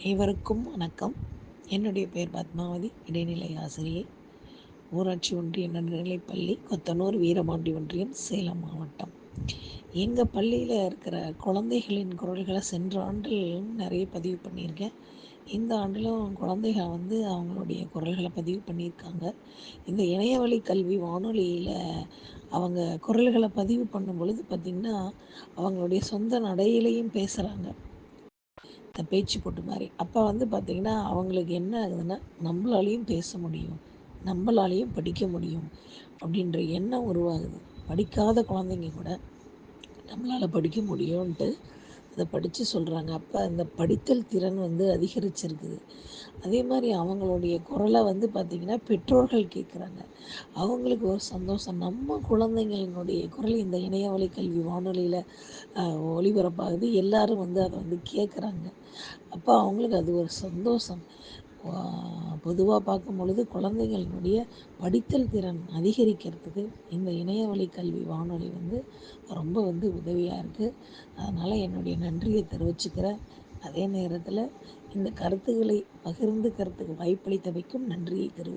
அனைவருக்கும் வணக்கம். என்னுடைய பெயர் பத்மாவதி இடைநிலை ஆசிரியை. ஊராட்சி ஒன்றிய நடுநிலைப்பள்ளி கொத்தனூர் வீரபாண்டி ஒன்றியம் சேலம் மாவட்டம். எங்கள் பள்ளியில் இருக்கிற குழந்தைகளின் குரல்களை சென்ற ஆண்டிலும் நிறைய பதிவு பண்ணியிருக்கேன். இந்த ஆண்டிலும் குழந்தைகள் வந்து அவங்களுடைய குரல்களை பதிவு பண்ணியிருக்காங்க. இந்த இணையவழி கல்வி வானொலியில் அவங்க குரல்களை பதிவு பண்ணும் பொழுது பார்த்திங்கன்னா அவங்களுடைய சொந்த நடையிலையும் பேசுகிறாங்க பேச்சு போட்டு மாதிரி அப்போ வந்து பார்த்திங்கன்னா அவங்களுக்கு என்ன ஆகுதுன்னா நம்மளாலையும் பேச முடியும். நம்மளாலையும் படிக்க முடியும். அப்படின்ற எண்ணம் உருவாகுது. படிக்காத குழந்தைங்க கூட நம்மளால் படிக்க முடியும்ன்ட்டு அதை படித்து சொல்கிறாங்க அப்போ அந்த படித்தல் திறன் வந்து அதிகரிச்சிருக்குது. அதே மாதிரி அவங்களுடைய குரலை வந்து பார்த்திங்கன்னா பெற்றோர்கள் கேட்குறாங்க அவங்களுக்கு ஒரு சந்தோஷம். நம்ம குழந்தைங்களினுடைய குரல் இந்த இணையவழி கல்வி வானொலியில் ஒளிபரப்பாகுது. எல்லாரும் வந்து அதை வந்து கேட்குறாங்க அப்போ அவங்களுக்கு அது ஒரு சந்தோஷம். பொதுவாக பார்க்கும் பொழுது குழந்தைகளினுடைய படித்தல் திறன் அதிகரிக்கிறதுக்கு இந்த இணையவழி கல்வி வானொலி வந்து ரொம்ப வந்து உதவியாக இருக்குது அதனால் என்னுடைய நன்றியை தெரிவிச்சுக்கிறேன். அதே நேரத்தில் இந்த கருத்துக்களை பகிர்ந்துக்கிறதுக்கு வாய்ப்பளித்தமைக்கும் நன்றியை தெரிவி